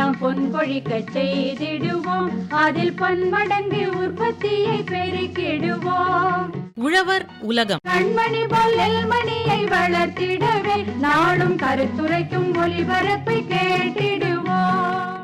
எல்லாம் பொன் கொழிக்க செய்திடுவோம். அதில் பன்மடங்கு உற்பத்தியை பெருக்கிடுவோம். உழவர் உலகம். கண்மணி போல் நெல்மணியை வளர்த்திடவே நாளும் கருத்துரைக்கும் ஒளிபரப்பை கேட்டிடுவோம்.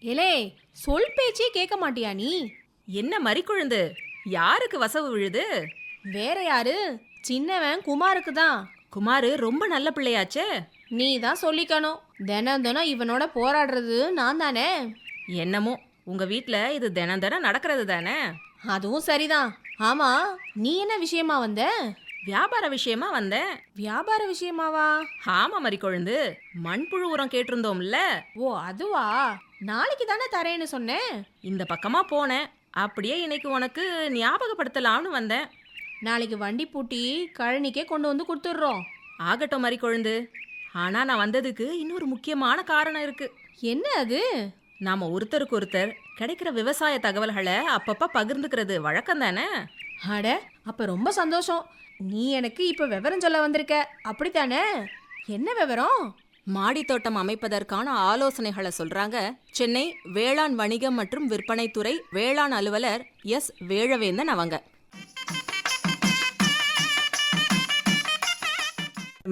ஏலே சொல் பேச்சே கேட்க மாட்டியா நீ? என்ன மறிக்குழுந்து? யாருக்கு வசவு விழுது? வேற யாரு? சின்னவன் குமாருக்கு தான். குமாரு ரொம்ப நல்ல பிள்ளையாச்சே. நீ தான் சொல்லிக்கணும். தினம் தினம் இவனோட போராடுறது நான் தானே? என்னமோ உங்க வீட்ல இது தினம் தினம் நடக்கிறது தானே? அதுவும் சரிதான். ஆமா நீ என்ன விஷயமா வந்த? வியாபார விஷயமா வந்தேன் வியாபார விஷயமாவா? ஆமா மறிக்கொழுந்து மண்புழு உரம் கேட்டிருந்தோம்ல. ஓ அதுவா? நாளைக்கு தானே தரேன்னு சொன்னேன். இந்த பக்கமா போனேன். அப்படியே இன்னைக்கு உனக்கு ஞாபகப்படுத்தலாம்னு வந்தேன். நாளைக்கு வண்டி பூட்டி கழனிக்கே கொண்டு வந்து கொடுத்துட்றோம். ஆகட்டும் மறிக்கொழுந்து ஆனா நான் வந்ததுக்கு இன்னொரு முக்கியமான காரணம் இருக்கு. என்ன அது? நாம ஒருத்தருக்கு ஒருத்தர் கிடைக்கிற விவசாய தகவல்களை அப்பப்ப பகிர்ந்துக்கிறது வழக்கம் தானே? அட அப்ப ரொம்ப சந்தோஷம். நீ எனக்கு இப்ப விவரம் சொல்ல வந்திருக்க. அப்படித்தானே? என்ன விவரம்? மாடித்தோட்டம் அமைப்பதற்கான ஆலோசனைகளை சொல்றாங்க சென்னை வேளாண் வணிகம் மற்றும் விற்பனைத்துறை வேளாண் அலுவலர் எஸ். வேழவேந்தன் அவங்க.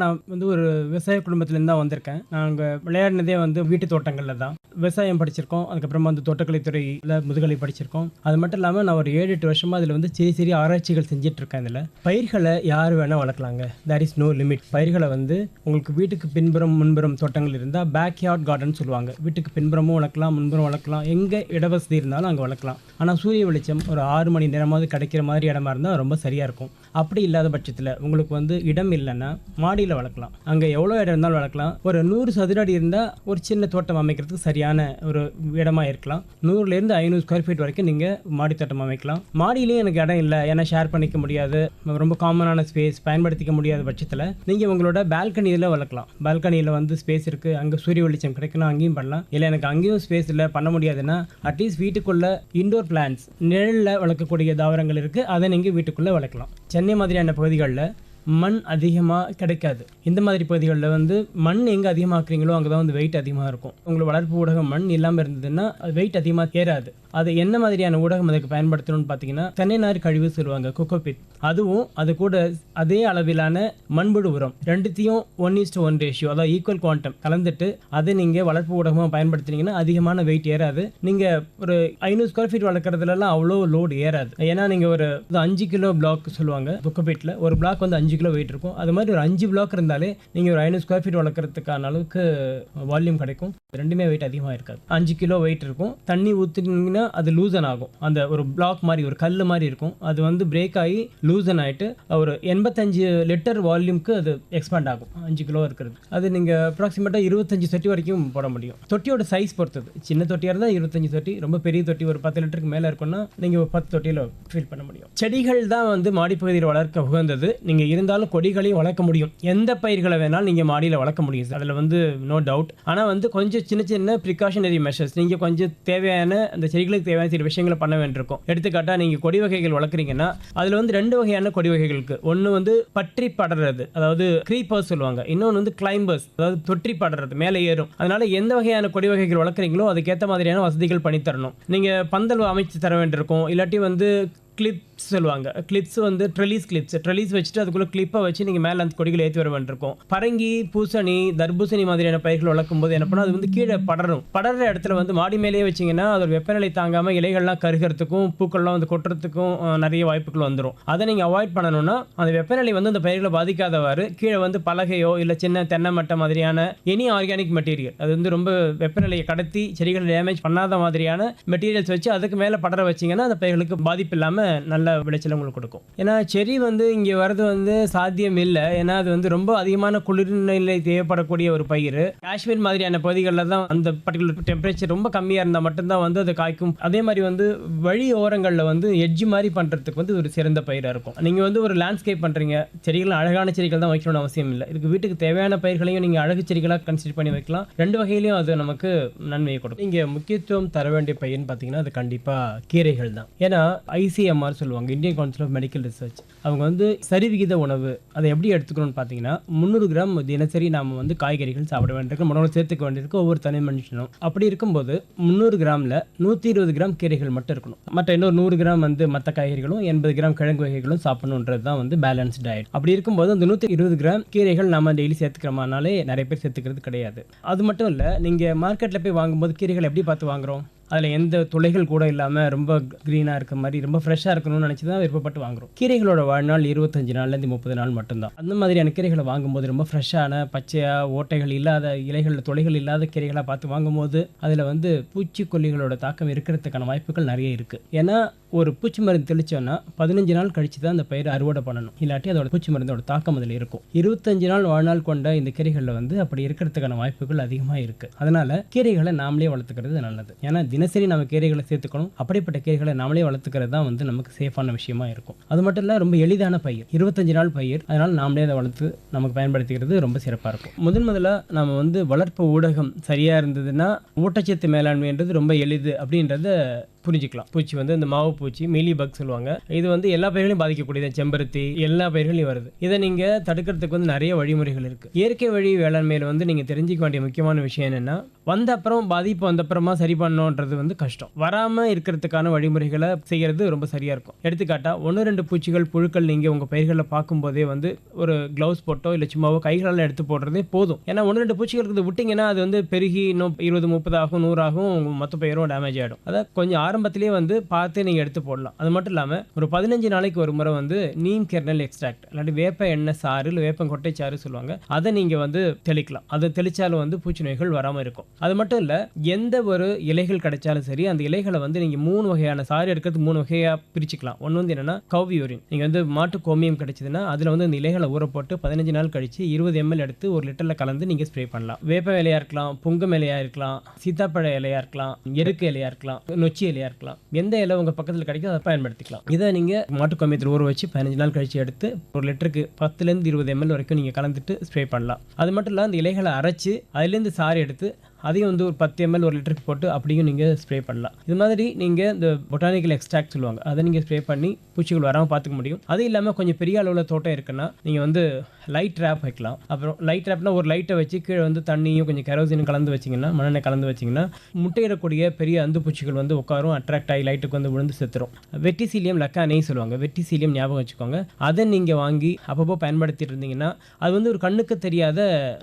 நான் வந்து ஒரு விவசாய குடும்பத்துலேருந்து தான் வந்திருக்கேன் நாங்கள் விளையாடினதே வந்து வீட்டு தோட்டங்களில் தான். விவசாயம் படிச்சிருக்கோம். அதுக்கப்புறமா வந்து தோட்டக்கலைத்துறையில் முதுகலை படிச்சிருக்கோம். அது மட்டும் இல்லாமல் நான் ஒரு ஏழு எட்டு வருஷமாக அதில் வந்து சிறிய சிறிய ஆராய்ச்சிகள் செஞ்சிட்ருக்கேன் இருக்கேன் இதில். பயிர்களை யார் வேணால் வளர்க்கலாங்க. தேர் இஸ் நோ லிமிட் பயிர்களை வந்து உங்களுக்கு வீட்டுக்கு பின்புறம் முன்புறம் தோட்டங்கள் இருந்தால் பேக் யார்ட் கார்டன் சொல்லுவாங்க. வீட்டுக்கு பின்புறமும் வளர்க்கலாம் முன்புறம் வளர்க்கலாம். எங்கே இடவசதி இருந்தாலும் அங்கே வளர்க்கலாம். ஆனால் சூரிய வெளிச்சம் ஒரு ஆறு மணி நேரமாவது கிடைக்கிற மாதிரி இடமா இருந்தால் ரொம்ப சரியாக இருக்கும். அப்படி இல்லாத பட்சத்தில் உங்களுக்கு வந்து இடம் இல்லைன்னா மாடி அடியில் வளர்க்கலாம். அங்கே எவ்வளோ இடம் இருந்தாலும் வளர்க்கலாம். ஒரு நூறு சதுர அடி இருந்தால் ஒரு சின்ன தோட்டம் அமைக்கிறதுக்கு சரியான ஒரு இடமா இருக்கலாம். நூறுலேருந்து ஐநூறு ஸ்கொயர் ஃபீட் வரைக்கும் நீங்கள் மாடி தோட்டம் அமைக்கலாம். மாடியிலையும் எனக்கு இடம் இல்லை. ஏன்னா ஷேர் பண்ணிக்க முடியாது. ரொம்ப காமனான ஸ்பேஸ் பயன்படுத்திக்க முடியாத பட்சத்தில் நீங்கள் உங்களோட பால்கனியில் வளர்க்கலாம். பால்கனியில் வந்து ஸ்பேஸ் இருக்குது அங்கே சூரிய வெளிச்சம் கிடைக்கணும் அங்கேயும் பண்ணலாம். இல்லை எனக்கு அங்கேயும் ஸ்பேஸ் இல்லை. பண்ண முடியாதுன்னா அட்லீஸ்ட் வீட்டுக்குள்ளே இண்டோர் பிளான்ஸ் நிழலில் வளர்க்கக்கூடிய தாவரங்கள் இருக்குது அதை நீங்கள் வீட்டுக்குள்ளே வளர்க்கலாம். சென்னை மாதிரியான பகுதிகளில் மண் அதிகமாக கிடைக்காது. இந்த மாதிரி பகுதிகளில் வந்து மண் எங்கே அதிகமாக்குறீங்களோ அங்கே தான் வந்து வெயிட் அதிகமாக இருக்கும். உங்களுக்கு வளர்ப்பு ஊடகம் மண் இல்லாமல் இருந்ததுன்னா அது வெயிட் அதிகமாக ஏறாது. அது என்ன மாதிரியான ஊடகம் அதுக்கு பயன்படுத்தணும்னு பார்த்தீங்கன்னா தென்னை நார் கழிவு சொல்லுவாங்க கொக்கோபிட் அதுவும் அது கூட அதே அளவிலான மண்புழு உரம். ரெண்டுத்தையும் ஒன் இஸ் ஒன் ரேஷியோ அதாவது ஈக்குவல் குவாண்டம் கலந்துட்டு அதை நீங்கள் வளர்ப்பு ஊடகமாக பயன்படுத்தினீங்கன்னா அதிகமான வெயிட் ஏறாது. நீங்கள் ஒரு ஐநூறு ஸ்கொயர் ஃபீட் வளர்க்குறதுலலாம் அவ்வளோ லோடு ஏறாது. ஏன்னா நீங்கள் ஒரு இது அஞ்சு கிலோ பிளாக் சொல்லுவாங்க கொக்கோபீட்டில் ஒரு பிளாக் வந்து அஞ்சு கிலோ வெயிட் இருக்கும். அது மாதிரி ஒரு அஞ்சு பிளாக் இருந்தாலே நீங்கள் ஒரு ஐநூறு ஸ்கொயர் ஃபீட் வளர்க்குறதுக்கான அளவுக்கு வால்யூம் கிடைக்கும். ரெண்டுமே வெயிட் அதிகமாக இருக்காது. அஞ்சு கிலோ வெயிட் இருக்கும். தண்ணி ஊற்றுனீங்கன்னா அது லூசன் ஆகும். அந்த ஒரு பிளாக் மாதிரி ஒரு கல் மாதிரி இருக்கும். அது வந்து பிரேக் ஆகி லூசன் ஆகிட்டு ஒரு எண்பத்தஞ்சு லிட்டர் வால்யூம்க்கு அது எக்ஸ்பேண்ட் ஆகும். அஞ்சு கிலோ இருக்கிறது. அது நீங்கள் அப்ராக்சிமேட்டாக இருபத்தஞ்சு தொட்டி வரைக்கும் போட முடியும். தொட்டியோட சைஸ் பொறுத்தது. சின்ன தொட்டியாக இருந்தால் இருபத்தஞ்சு தொட்டி ரொம்ப பெரிய தொட்டி ஒரு பத்து லிட்டருக்கு மேலே இருக்குன்னா நீங்கள் பத்து தொட்டியில் ஃபில் பண்ண முடியும். செடிகள் தான் வந்து மாடிப்பகுதியில் வளர்க்க உகந்தது. நீங்கள் இருந்தாலும் கொடிகளையும் வளர்க்க முடியும். எந்த பயிர்களை வேணாலும் நீங்கள் மாடியில் வளர்க்க முடியும். அதில் வந்து நோ டவுட் ஆனால் வந்து கொஞ்சம் சின்ன சின்ன ப்ரிகாஷனரி மெஷர்ஸ் நீங்கள் கொஞ்சம் தேவையான அந்த செடிகளுக்கு தேவையான சில விஷயங்களை பண்ண வேண்டியிருக்கும். எடுத்துக்காட்டாக நீங்கள் கொடி வகைகள் வளர்க்குறீங்கன்னா அதில் வந்து ரெண்டு வகையான கொடி வகைகளுக்கு ஒன்று வந்து பற்றி படுறது அதாவது க்ரீப்பர்ஸ் சொல்லுவாங்க. இன்னொன்று வந்து கிளைம்பர்ஸ் அதாவது தொற்றி படுறது மேலே ஏறும். அதனால எந்த வகையான கொடி வகைகள் வளர்க்குறீங்களோ அதுக்கேற்ற மாதிரியான வசதிகள் பண்ணி தரணும். நீங்கள் பந்தல் அமைச்சு தர வேண்டியிருக்கும். இல்லாட்டி வந்து கிளிப்ஸ் சொல்லுவாங்க. கிளிப்ஸ் வந்து ட்ரெலிஸ் கிளிப்ஸ் ட்ரெலிஸ் வச்சுட்டு அதுக்குள்ளே கிளிப்பை வச்சு நீங்கள் மேலே அந்த கொடிகளை ஏற்றி வர வேண்டியிருக்கும். பரங்கி பூசணி தர்பூசணி மாதிரியான பயிர்கள் வளர்க்கும் போது என்ன பண்ணால் அது வந்து கீழே படரும். படற இடத்துல வந்து மாடி மேலேயே வச்சிங்கன்னா அதோட வெப்பநிலை தாங்காமல் இலைகள்லாம் கருகிறதுக்கும் பூக்கள்லாம் வந்து கொட்டுறதுக்கும் நிறைய வாய்ப்புகள் வந்துடும் அதை நீங்கள் அவாய்ட் பண்ணணும்னா அந்த வெப்பநிலை வந்து அந்த பயிர்களை பாதிக்காதவாறு கீழே வந்து பலகையோ இல்லை சின்ன தென்னை மட்டை மாதிரியான எனி ஆர்கானிக் மெட்டீரியல் அது வந்து ரொம்ப வெப்பநிலையை கடத்தி செடிகளை டேமேஜ் பண்ணாத மாதிரியான மெட்டீரியல்ஸ் வச்சு அதுக்கு மேலே படர வச்சிங்கன்னா அந்த பயிர்களுக்கு பாதிப்பு இல்லாமல் நல்ல விளைச்சல் உங்களுக்கு கொடுக்கும். ஏன்னா செரி வந்து இங்கே வர்றது வந்து சாத்தியம் இல்லை. ஏன்னா அது வந்து ரொம்ப அதிகமான குளிர்நிலை தேவைப்படக்கூடிய ஒரு பயிர். காஷ்மீர் மாதிரியான பகுதிகளில் தான் அந்த பர்டிகுலர் டெம்பரேச்சர் ரொம்ப கம்மியாக இருந்தால் மட்டும்தான் வந்து அது காய்க்கும். அதே மாதிரி வந்து வழி ஓரங்களில் வந்து எட்ஜ் மாதிரி பண்ணுறதுக்கு வந்து ஒரு சிறந்த பயிராக இருக்கும். நீங்கள் வந்து ஒரு லேண்ட்ஸ்கேப் பண்ணுறீங்க செடிகள் அழகான செடிகள் தான் வைக்கணும்னு அவசியம் இல்லை. இதுக்கு வீட்டுக்கு தேவையான பயிர்களையும் நீங்கள் அழகு செடிகளாக கன்சிடர் பண்ணி வைக்கலாம். ரெண்டு வகையிலையும் அது நமக்கு நன்மையை கொடுக்கும். இங்கே முக்கியத்துவம் தர வேண்டிய பயிர்னு பார்த்தீங்கன்னா அது கண்டிப்பாக கீரைகள் தான். ஏன்னா ஐசிஎம்ஆர் சொல்லுவாங்க. சொல்லுவாங்க Indian Council of Medical Research அவங்க வந்து சரிவிகித உணவு அதை எப்படி எடுத்துக்கணும்னு பார்த்தீங்கன்னா முந்நூறு கிராம் தினசரி நாம் வந்து காய்கறிகள் சாப்பிட வேண்டியிருக்கு உணவு சேர்த்துக்க வேண்டியிருக்கு ஒவ்வொரு தனி மனுஷனும். அப்படி இருக்கும்போது முந்நூறு கிராமில் நூற்றி இருபது கிராம் கீரைகள் மட்டும் இருக்கணும். மற்ற இன்னொரு நூறு கிராம் வந்து மற்ற காய்கறிகளும் எண்பது கிராம் கிழங்கு வகைகளும் சாப்பிடணுன்றது தான் வந்து பேலன்ஸ் டயட் அப்படி இருக்கும்போது அந்த நூற்றி இருபது கிராம் கீரைகள் நம்ம டெய்லி சேர்த்துக்கிறோமானாலே நிறைய பேர் சேர்த்துக்கிறது கிடையாது. அது மட்டும் இல்லை நீங்கள் மார்க்கெட்டில் போய் வாங்கும்போது கீரைகள் எப்படி பார்த்து வாங்குறோம்? அதில் எந்த துளைகள் கூட இல்லாமல் ரொம்ப க்ரீனாக இருக்க மாதிரி ரொம்ப ஃப்ரெஷ்ஷாக இருக்கணும்னு நினச்சி தான் விருப்பப்பட்டு வாங்குறோம். கீரைகளோட வாழ்நாள் இருபத்தஞ்சு நாள்லேருந்து முப்பது நாள் மட்டும்தான். அந்த மாதிரியான கீரைகளை வாங்கும்போது ரொம்ப ஃப்ரெஷ்ஷான பச்சையாக ஓட்டைகள் இல்லாத இலைகளில் துளைகள் இல்லாத கீரைகளாக பார்த்து வாங்கும்போது அதில் வந்து பூச்சிக்கொல்லிகளோட தாக்கம் இருக்கிறதுக்கான வாய்ப்புகள் நிறைய இருக்குது ஏன்னா ஒரு பூச்சி மருந்து தெளிச்சோன்னா பதினஞ்சு நாள் கழிச்சு தான் அந்த பயிரை அறுவடை பண்ணணும். இல்லாட்டி அதோட பூச்சி மருந்தோட தாக்கம் அதில் இருக்கும். இருபத்தஞ்சு நாள் வாழ்நாள் கொண்ட இந்த கீரைகளில் வந்து அப்படி இருக்கிறதுக்கான வாய்ப்புகள் அதிகமாக இருக்குது அதனால கீரைகளை நாமளே வளர்த்துக்கிறது நல்லது. ஏன்னா தினசரி நம்ம கீரைகளை சேர்த்துக்கணும். அப்படிப்பட்ட கீரைகளை நாமளே வளர்த்துக்கிறது தான் வந்து நமக்கு சேஃபான விஷயமா இருக்கும். அது மட்டும் இல்லை ரொம்ப எளிதான பயிர். இருபத்தஞ்சு நாள் பயிர். அதனால நாமளே அதை வளர்த்து நமக்கு பயன்படுத்திக்கிறது ரொம்ப சிறப்பாக இருக்கும். முதன் முதல்ல நம்ம வந்து வளர்ப்பு ஊடகம் சரியாக இருந்ததுன்னா ஊட்டச்சத்து மேலாண்மைன்றது ரொம்ப எளிது அப்படின்றத புரிஞ்சுக்கலாம். பூச்சி வந்து இந்த மாவு பூச்சி மீலி பக் சொல்லுவாங்க. இது வந்து எல்லா பயிர்களையும் பாதிக்கக்கூடியது. செம்பருத்தி எல்லா பயிர்களையும் வருது. இதை நீங்கள் தடுக்கிறதுக்கு வந்து நிறைய வழிமுறைகள் இருக்குது இயற்கை வழி வேளாண்மையில் வந்து நீங்கள் தெரிஞ்சிக்க வேண்டிய முக்கியமான விஷயம் என்னென்னா வந்த அப்புறம் பாதிப்பு வந்த அப்புறமா சரி பண்ணணுன்றது வந்து கஷ்டம். வராமல் இருக்கிறதுக்கான வழிமுறைகளை செய்கிறது ரொம்ப சரியாக இருக்கும். எடுத்துக்காட்டா ஒன்று ரெண்டு பூச்சிகள் புழுக்கள் நீங்கள் உங்கள் பயிர்களில் பார்க்கும்போதே வந்து ஒரு க்ளவுஸ் போட்டோ இல்லை சும்மாவோ கைகளால் எடுத்து போடுறதே போதும். ஏன்னா ஒன்று ரெண்டு பூச்சிகள் இருக்குது. விட்டிங்கன்னா அது வந்து பெருகி இன்னும் இருபது முப்பது ஆகும் நூறாகும் மொத்த பயிரும் டேமேஜ் ஆகிடும் அதை கொஞ்சம் ஆரம்பத்திலே வந்து பார்த்து நீங்கள் எடுத்து போடலாம். அது மட்டும் இல்லாமல் ஒரு பதினஞ்சு நாளைக்கு ஒரு முறை வந்து நீம் கெர்னல் எக்ஸ்ட்ராக்ட் இல்லாட்டி வேப்ப எண்ணெய் சாறு இல்லை வேப்பங்கொட்டை சாறு சொல்லுவாங்க அதை நீங்கள் வந்து தெளிக்கலாம். அதை தெளித்தாலும் வந்து பூச்சி நோய்கள் வராமல் இருக்கும். அது மட்டும் இல்லை எந்த ஒரு இலைகள் கிடைச்சாலும் சரி அந்த இலைகளை வந்து நீங்கள் மூணு வகையான சாறு எடுக்கிறது மூணு வகையாக பிரிச்சுக்கலாம். ஒன்று வந்து என்னென்னா கவ் யூரின் நீங்கள் வந்து மாட்டு கோமியம் கிடைச்சதுன்னா அதில் வந்து அந்த இலைகளை ஊற போட்டு பதினஞ்சு நாள் கழித்து இருபது எம்எல் எடுத்து ஒரு லிட்டரில் கலந்து நீங்கள் ஸ்ப்ரே பண்ணலாம். வேப்ப இலையாக இருக்கலாம் புங்கம் இலையாக இருக்கலாம் சீத்தாப்பழ இலையாக இருக்கலாம் எருக்கு இலையாக இருக்கலாம் நொச்சி இலையாக இருக்கலாம். எந்த இலை உங்கள் பக்கத்தில் கிடைக்கும் அதை பயன்படுத்திக்கலாம். இதை நீங்கள் மாட்டு கோமியத்தில் ஊற வச்சு பதினஞ்சு நாள் கழிச்சு எடுத்து ஒரு லிட்டருக்கு பத்துலேருந்து இருபது எம்எல் வரைக்கும் நீங்கள் கலந்துட்டு ஸ்ப்ரே பண்ணலாம். அது மட்டும் இல்லாம அந்த இலைகளை அரைச்சு அதுலேருந்து சாறு எடுத்து அதையும் வந்து ஒரு பத்து எம்எல் ஒரு லிட்டருக்கு போட்டு அப்படியும் நீங்கள் ஸ்ப்ரே பண்ணலாம். இது மாதிரி நீங்கள் இந்த பொட்டானிக்கல் எக்ஸ்ட்ராக்ட் சொல்லுவாங்க. அதை நீங்கள் ஸ்ப்ரே பண்ணி பூச்சிகள் வராமல் பார்த்துக்க முடியும். அது இல்லாமல் கொஞ்சம் பெரிய அளவில் தோட்டம் இருக்குன்னா நீங்கள் வந்து லைட் ட்ராப் வைக்கலாம். அப்புறம் லைட் ட்ராப்னா ஒரு லைட்டை வச்சு கீழே வந்து தண்ணியும் கொஞ்சம் கெரோசினும் கலந்து வச்சிங்கன்னா மண்ணெண்ணெய் கலந்து வச்சிங்கன்னா முட்டையிடக்கூடிய பெரிய அந்து பூச்சிகள் வந்து உட்காரும். அட்ராக்ட் ஆகி லைட்டுக்கு வந்து விழுந்து செத்துரும். வெட்டிசீலியம் லக்கானே சொல்லுவாங்க. வெட்டிசீலியம் ஞாபகம் வச்சுக்கோங்க. அதை நீங்கள் வாங்கி அப்பப்போ பயன்படுத்திட்டு இருந்தீங்கன்னா அது வந்து ஒரு கண்ணுக்கு தெரியாத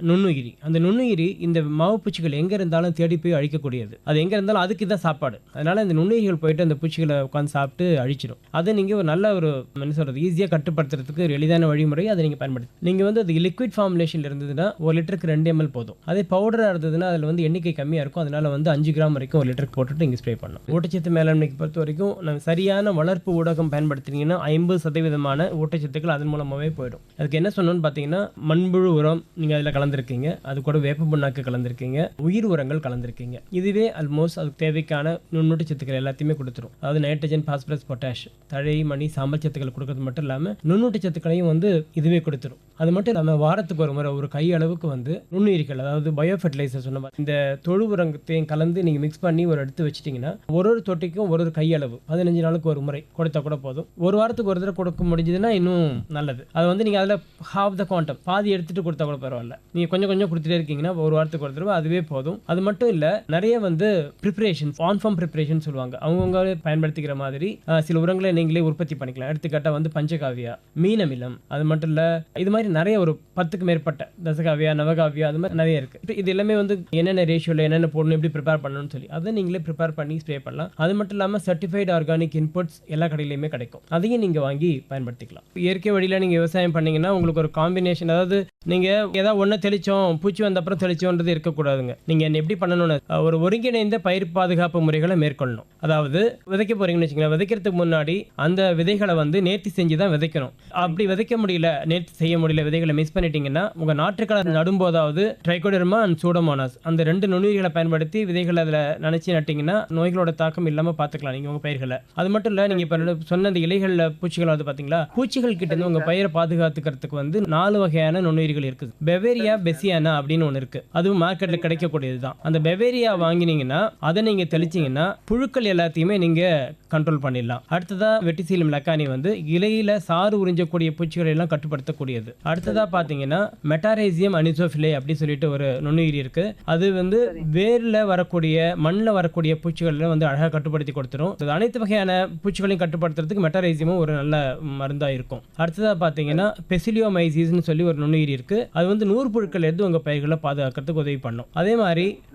நுண்ணுயிரி. அந்த நுண்ணுயிரி இந்த மாவு பூச்சிகள் எங்கே இருந்தாலும் தேடி போய் அழிக்கக்கூடியது. அது எங்கே இருந்தாலும் அதுக்கு தான் சாப்பாடு. அதனால் இந்த நுண்ணுயிர்கள் போயிட்டு அந்த பூச்சிகளை உட்காந்து சாப்பிட்டு அழிச்சிடும் அதை நீங்கள் ஒரு நல்ல ஒரு என்ன சொல்கிறது ஈஸியாக கட்டுப்படுத்துறதுக்கு ஒரு எளிதான வழிமுறை அதை நீங்கள் பயன்படுத்தி. நீங்கள் வந்து அது லிக்விட் ஃபார்முலேஷன் இருந்ததுன்னா ஒரு லிட்டருக்கு ரெண்டு எம்எல் போதும். அதே பவுடராக இருந்ததுன்னா அதில் வந்து எண்ணிக்கை கம்மியாக இருக்கும். அதனால வந்து அஞ்சு கிராம் வரைக்கும் ஒரு லிட்டருக்கு போட்டுட்டு நீங்கள் ஸ்ப்ரே பண்ணணும் ஊட்டச்சத்து மேலாண்மைக்கு பொறுத்த வரைக்கும் நம்ம சரியான வளர்ப்பு ஊடகம் பயன்படுத்தினீங்கன்னா ஐம்பது சதவீதமான ஊட்டச்சத்துக்கள் அதன் மூலமாகவே போயிடும். அதுக்கு என்ன சொன்னோன்னு பார்த்தீங்கன்னா மண்புழு உரம் நீங்கள் அதில் கலந்துருக்கீங்க. அது கூட வேப்ப புண்ணாக்கு கலந்துருக்கீங்க. உயிர் உரங்கள் கலந்துருக்கீங்க. இதுவே ஆல்மோஸ்ட் அதுக்கு தேவைக்கான நுண்ணூட்டச்சத்துக்கள் எல்லாத்தையுமே கொடுத்துரும். அதாவது நைட்ரஜன் பாஸ்பரஸ் பொட்டாஷ் தழை மணி சாம்பல் சத்துக்கள் கொடுக்கறது மட்டும் இல்லாமல் நுண்ணூட்டச்சத்துக்களையும் வந்து இதுவே கொடுத்துரும். அது மட்டும் இல்லாமல் வாரத்துக்கு ஒரு முறை ஒரு கை அளவுக்கு வந்து நுண்ணுயிரிகள் அதாவது பயோ ஃபெர்டிலைசர் சொன்ன மாதிரி இந்த தொழு உரத்தையும் கலந்து நீங்கள் மிக்ஸ் பண்ணி ஒரு எடுத்து வச்சிட்டிங்கன்னா ஒரு ஒரு தொட்டிக்கும் ஒரு ஒரு கையளவு பதினஞ்சு நாளுக்கு ஒரு முறை கொடுத்தா கூட போதும். ஒரு வாரத்துக்கு ஒரு தடவை கொடுக்க முடிஞ்சதுன்னா இன்னும் நல்லது. அது வந்து நீங்கள் அதில் ஹாஃப் த குவாண்டம் பாதி எடுத்துகிட்டு கொடுத்தா கூட பரவாயில்ல. நீங்கள் கொஞ்சம் கொஞ்சம் கொடுத்துட்டே இருக்கீங்கன்னா ஒரு வாரத்துக்கு ஒரு தடவை அதுவே போதும். அது மட்டும் இல்லை நிறைய வந்து ப்ரிப்பரேஷன் ஆன் ஃபார்ம் ப்ரிப்பரேஷன் சொல்லுவாங்க. அவங்கவுங்களே பயன்படுத்திக்கிற மாதிரி சில உரங்களை நீங்களே உற்பத்தி பண்ணிக்கலாம். எடுத்துக்காட்டா வந்து பஞ்சகாவியா மீனமிலம். அது மட்டும் இல்லை இது மாதிரி நிறைய ஒரு பத்துக்கு மேற்பட்ட தசகாவியா நவகாவியா அது மாதிரி நிறைய இருக்குது இது எல்லாமே வந்து என்னென்ன ரேஷியோவில் என்னென்ன போடணும் எப்படி ப்ரிப்பேர் பண்ணணும்னு சொல்லி அதை நீங்களே ப்ரிப்பேர் பண்ணி ஸ்ப்ரே பண்ணலாம். அது மட்டும் இல்லாமல் சர்டிஃபைடு ஆர்கானிக் இன்புட்ஸ் எல்லா கடையிலையுமே கிடைக்கும். அதையும் நீங்கள் வாங்கி பயன்படுத்திக்கலாம். இயற்கை வழியில் நீங்கள் விவசாயம் பண்ணீங்கன்னா உங்களுக்கு ஒரு காம்பினேஷன் அதாவது நீங்கள் ஏதாவது ஒன்று தெளிச்சோம் பூச்சி வந்த அப்புறம் தெளிச்சோன்றது இருக்கக்கூடாதுங்க. நீங்கள் என்ன எப்படி பண்ணணும்னு ஒரு ஒருங்கிணைந்த பயிர் பாதுகாப்பு முறைகளை மேற்கொள்ளணும். அதாவது விதைக்க போறீங்கன்னு வச்சுக்கோங்களேன் விதைக்கிறதுக்கு முன்னாடி அந்த விதைகளை வந்து நேர்த்தி செஞ்சு தான் விதைக்கணும். அப்படி விதைக்க முடியல நேர்த்தி செய்ய முடியல விதைகளை மிஸ் பண்ணிட்டீங்கன்னா உங்கள் நாற்றுக்களை நடும்போதாவது ட்ரைகோடர்மா அண்ட் சூடோமோனாஸ் அந்த ரெண்டு நுண்ணுயிர்களை பயன்படுத்தி விதைகளை அதில் நினச்சி நட்டிங்கன்னா நோய்களோட தாக்கம் இல்லாமல் பார்த்துக்கலாம் நீங்கள் உங்கள் பயிர்களை. அது மட்டும் இல்லை நீங்கள் இப்போ சொன்ன அந்த இலைகளில் பூச்சிகள் வந்து பார்த்தீங்களா பூச்சிகள் கிட்ட இருந்து உங்கள் பயிரை பாதுகாத்துக்கிறதுக்கு வந்து நாலு வகையான நுண்ணுயிர்கள் இருக்குது. பெவேரியா பெசியானா அப்படின்னு ஒன்று இருக்குது அதுவும் மார்க்கெட்டில் கிடைக்கக்கூடிய இருக்கக்கூடியது தான் அந்த பெவேரியா வாங்கினீங்கன்னா அதை நீங்கள் தெளிச்சிங்கன்னா புழுக்கள் எல்லாத்தையுமே நீங்கள் கண்ட்ரோல் பண்ணிடலாம். அடுத்ததா வெட்டிசீலம் லக்கானி வந்து இலையில சாறு உறிஞ்சக்கூடிய பூச்சிகளை எல்லாம் கட்டுப்படுத்தக்கூடியது. அடுத்ததா பார்த்தீங்கன்னா மெட்டாரேசியம் அனிசோஃபிலே அப்படி சொல்லிட்டு ஒரு நுண்ணுயிரி இருக்கு. அது வந்து வேரில் வரக்கூடிய மண்ணில் வரக்கூடிய பூச்சிகளை வந்து அழகாக கட்டுப்படுத்தி கொடுத்துரும். இது அனைத்து வகையான பூச்சிகளையும் கட்டுப்படுத்துறதுக்கு மெட்டாரைசியமும் ஒரு நல்ல மருந்தாக இருக்கும். அடுத்ததாக பார்த்தீங்கன்னா பெசிலியோமைசிஸ்னு சொல்லி ஒரு நுண்ணுயிரி இருக்கு. அது வந்து நூறு புழுக்கள் இருந்து உங்கள் பயிர்களை பாதுகாக்கிறதுக்கு உதவி பண்ணும். அதே மாதிரி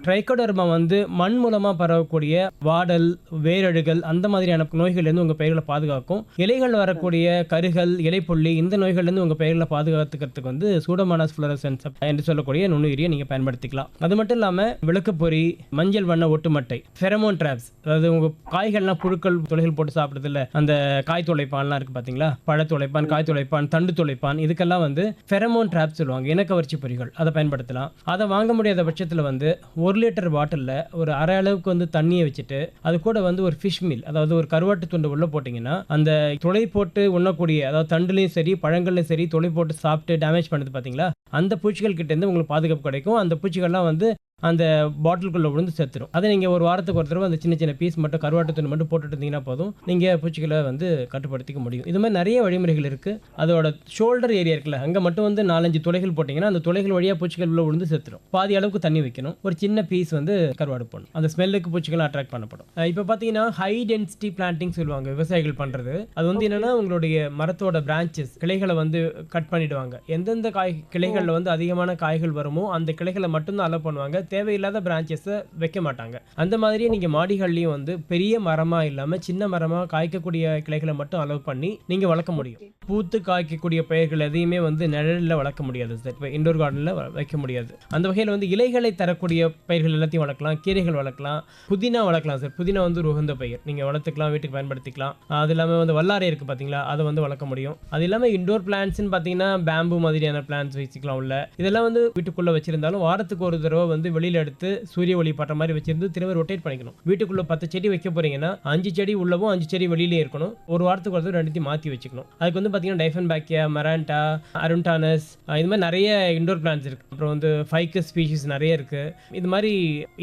ட்ரைகோடர்மா வந்து மண் மூலமாக பரவக்கூடிய வாடல் வேரழுகல் அந்த மாதிரியான நோய்கள்லேருந்து உங்கள் பயிர்களை பாதுகாக்கும். இலைகள் வரக்கூடிய கருகள் இலைப்புள்ளி இந்த நோய்கள்லேருந்து உங்கள் பயிர்களை பாதுகாத்துக்கிறதுக்கு வந்து சூடமானாஸ் ஃப்ளோரசன்ஸ் என்று சொல்லக்கூடிய நுண்ணுயிரியை நீங்கள் பயன்படுத்திக்கலாம். அது மட்டும் இல்லாமல் விளக்குப்பொறி மஞ்சள் வண்ண ஒட்டுமட்டை ஃபெரமோன் ட்ராப்ஸ் அதாவது உங்கள் காய்கள்லாம் புழுக்கள் துளைகள் போட்டு சாப்பிட்றதுல அந்த காய் துளைப்பான்லாம் இருக்குது பார்த்தீங்களா பழ துளைப்பான் காய் துளைப்பான் தண்டு துளைப்பான் இதுக்கெல்லாம் வந்து ஃபெரமோன் ட்ராப்ஸ் சொல்லுவாங்க இனக்கவர்ச்சி பொறிகள். அதை பயன்படுத்தலாம். அதை வாங்க முடியாத பட்சத்தில் வந்து ஒரு லிட்டர் பாட்டிலில் ஒரு அரை அளவுக்கு வந்து தண்ணியை வச்சுட்டு அது கூட வந்து ஒரு ஃபிஷ் மீல் அதாவது ஒரு கருவாட்டு துண்டு உள்ளே போட்டிங்கன்னா அந்த துளை போட்டு உண்ணக்கூடிய அதாவது தண்டுலையும் சரி பழங்கள்லையும் சரி துளை போட்டு சாப்பிட்டு டேமேஜ் பண்ணுது பார்த்தீங்களா அந்த பூச்சிகள் கிட்டேருந்து உங்களுக்கு பாதுகாப்பு கிடைக்கும். அந்த பூச்சிகள்லாம் வந்து அந்த பாட்டிலுக்குள்ளே விழுந்து செத்துரும். அதை நீங்கள் ஒரு வாரத்துக்கு ஒரு தடவை அந்த சின்ன சின்ன பீஸ் மட்டும் கருவாட்டு துணி மட்டும் போட்டுட்டு இருந்தீங்கன்னா போதும். நீங்கள் பூச்சிகளை வந்து கட்டுப்படுத்திக்க முடியும். இது மாதிரி நிறைய வழிமுறைகள் இருக்குது அதோட ஷோல்டர் ஏரியா இருக்குல்ல அங்கே மட்டும் வந்து நாலஞ்சு துளைகள் போட்டிங்கன்னா அந்த துளைகள் வழியாக பூச்சிகள் உள்ள விழுந்து செத்துரும். பாதி அளவுக்கு தண்ணி வைக்கணும். ஒரு சின்ன பீஸ் வந்து கருவாடு போடணும். அந்த ஸ்மெல்லுக்கு பூச்சிகள் அட்ராக்ட் பண்ணப்படும். இப்போ பார்த்தீங்கன்னா ஹை டென்சிட்டி பிளான்டிங் சொல்லுவாங்க விவசாயிகள் பண்ணுறது அது வந்து என்னென்னா உங்களுடைய மரத்தோட பிரான்ச்சஸ் கிளைகளை வந்து கட் பண்ணிடுவாங்க. எந்தெந்த காய் கிளைகளில் வந்து அதிகமான காய்கள் வருமோ அந்த கிளைகளை மட்டும்தான் அலோவ் பண்ணுவாங்க. தேவையில்லாத பிரான்ச்சஸை வைக்க மாட்டாங்க. அந்த மாதிரியே நீங்கள் மாடிகள்லையும் வந்து பெரிய மரமாக இல்லாமல் சின்ன மரமாக காய்க்கக்கூடிய கிளைகளை மட்டும் அலோவ் பண்ணி நீங்கள் வளர்க்க முடியும். பூத்து காய்க்கக்கூடிய பயிர்கள் எதையுமே வந்து நிழலில் வளர்க்க முடியாது. சார் இப்போ இண்டோர் கார்டனில் வைக்க முடியாது. அந்த வகையில் வந்து இலைகளை தரக்கூடிய பயிர்கள் எல்லாத்தையும் வளர்க்கலாம் கீரைகள் வளர்க்கலாம் புதினா வளர்க்கலாம் சார் புதினா வந்து ஒரு உகந்த பயிர். நீங்கள் வளர்த்துக்கலாம் வீட்டுக்கு பயன்படுத்திக்கலாம். அது இல்லாமல் வந்து வல்லாரை இருக்குது பார்த்தீங்களா அதை வந்து வளர்க்க முடியும். அது இல்லாமல் இண்டோர் பிளான்ட்ஸ்னு பார்த்தீங்கன்னா பேம்பு மாதிரியான பிளான்ட்ஸ் வச்சுக்கலாம் உள்ள. இதெல்லாம் வந்து வீட்டுக்குள்ளே வச்சிருந்தாலும் வாரத்துக்கு ஒரு தடவை வந்து வெளியில் எடுத்து சூரிய ஒளி படுற மாதிரி வச்சிருந்து திரும்ப ரொட்டேட் பண்ணிக்கணும். வீட்டுக்குள்ளே பத்து செடி வைக்க போறீங்கன்னா அஞ்சு செடி உள்ளவும் அஞ்சு செடி வெளியிலே இருக்கணும். ஒரு வாரத்துக்கு ஒரு தடவை ரெண்டுத்தையும் மாற்றி வச்சுக்கணும். அதுக்கு வந்து பார்த்தீங்கன்னா டைஃபன் பேக்கியா மராண்டா அருண்டானஸ் இது மாதிரி நிறைய இண்டோர் பிளான்ஸ் இருக்குது அப்புறம் வந்து ஃபைக்கஸ் ஸ்பீஷிஸ் நிறைய இருக்குது இது மாதிரி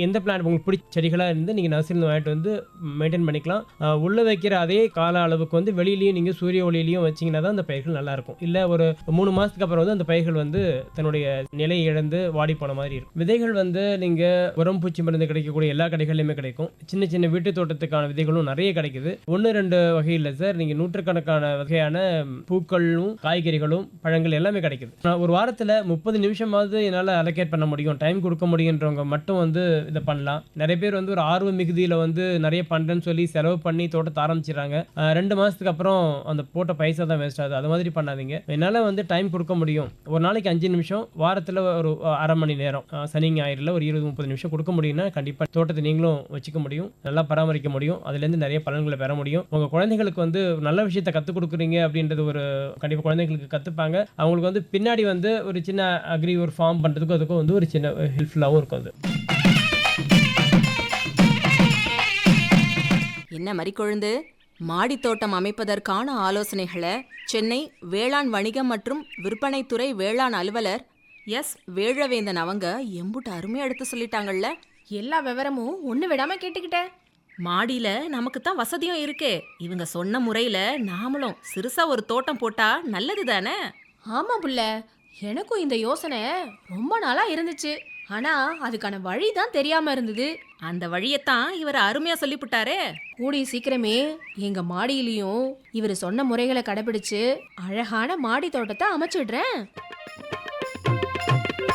எந்த பிளான்ட் உங்களுக்கு பிடிச்ச செடிகளாக இருந்து நீங்கள் நர்சரியில் வாங்கிட்டு வந்து மெயின்டைன் பண்ணிக்கலாம். உள்ளே உள்ள வைக்கிற அதே கால அளவுக்கு வந்து வெளியிலையும் நீங்கள் சூரிய ஒளியிலையும் வச்சிங்கன்னா தான் அந்த பயிர்கள் நல்லாயிருக்கும் இல்லை ஒரு மூணு மாதத்துக்கு அப்புறம் வந்து அந்த பயிர்கள் வந்து தன்னுடைய நிலையை இழந்து வாடி போன மாதிரி இருக்கும். விதைகள் வந்து நீங்கள் உரம் பூச்சி மருந்து கிடைக்கக்கூடிய எல்லா கடைகள்லையுமே கிடைக்கும். சின்ன சின்ன வீட்டு தோட்டத்துக்கான விதைகளும் நிறைய கிடைக்குது. ஒன்று ரெண்டு வகையில் சார் நீங்கள் நூற்றுக்கணக்கான வகையான பூக்களும் காய்கறிகளும் பழங்கள் எல்லாமே கிடைக்குது. நான் ஒரு வாரத்தில் முப்பது நிமிஷமாவது என்னால் அலோகேட் பண்ண முடியும். டைம் கொடுக்க முடியுன்றவங்க மட்டும் வந்து இதை பண்ணலாம். நிறைய பேர் வந்து ஒரு ஆர்வ மிகுதியில் வந்து நிறைய பண்ணுறேன்னு சொல்லி செலவு பண்ணி தோட்டத்தை ஆரம்பிச்சிடுறாங்க. ரெண்டு மாதத்துக்கு அப்புறம் அந்த போட்ட பைசா தான் வேஸ்ட் ஆகுது. அது மாதிரி பண்ணாதீங்க. என்னால் வந்து டைம் கொடுக்க முடியும். ஒரு நாளைக்கு அஞ்சு நிமிஷம் வாரத்தில் ஒரு அரை மணி நேரம். சனி ஞாயிறில் ஒரு இருபது முப்பது நிமிஷம் கொடுக்க முடியும்னா கண்டிப்பாக தோட்டத்தை நீங்களும் வச்சுக்க முடியும். நல்லா பராமரிக்க முடியும். அதுலேருந்து நிறைய பலன்களை பெற முடியும். உங்கள் குழந்தைகளுக்கு வந்து நல்ல விஷயத்தை கற்றுக் கொடுக்குறீங்க அப்படின்றது ஒரு கண்டிப்பாக குழந்தைங்களுக்கு கற்றுப்பாங்க அவங்களுக்கு வந்து பின்னாடி வந்து ஒரு சின்ன அக்ரி ஒரு ஃபார்ம் பண்ணுறதுக்கும் அதுக்கும் வந்து ஒரு சின்ன ஹெல்ப்ஃபுல்லாகவும் இருக்கும் அது. என்ன மறிக்கொழுந்து மாடித் தோட்டம் அமைப்பதற்கான ஆலோசனைகளை சென்னை வேளாண் வணிகம் மற்றும் விற்பனைத்துறை வேளாண் அலுவலர் எஸ் வேழவேந்தன் அவங்க எம்புட்டு அருமையா எடுத்து சொல்லிட்டாங்கல்ல எல்லா விவரமும் ஒன்று விடாம கேட்டுக்கிட்டேன். மாடியில நமக்கு தான் வசதியும் இருக்கே. இவங்க சொன்ன முறையில நாமளும் சிறுசா ஒரு தோட்டம் போட்டா நல்லது தானே? ஆமா புள்ள. எனக்கும் இந்த யோசனை ரொம்ப நாளா இருந்துச்சு. ஆனா அதுக்கான வழி தான் தெரியாம இருந்தது. அந்த வழியத்தான் இவர் அருமையா சொல்லிவிட்டாரே கூடிய சீக்கிரமே எங்க மாடியிலையும் இவர் சொன்ன முறைகளை கடைபிடிச்சு அழகான மாடி தோட்டத்தை அமைச்சிடுறேன்.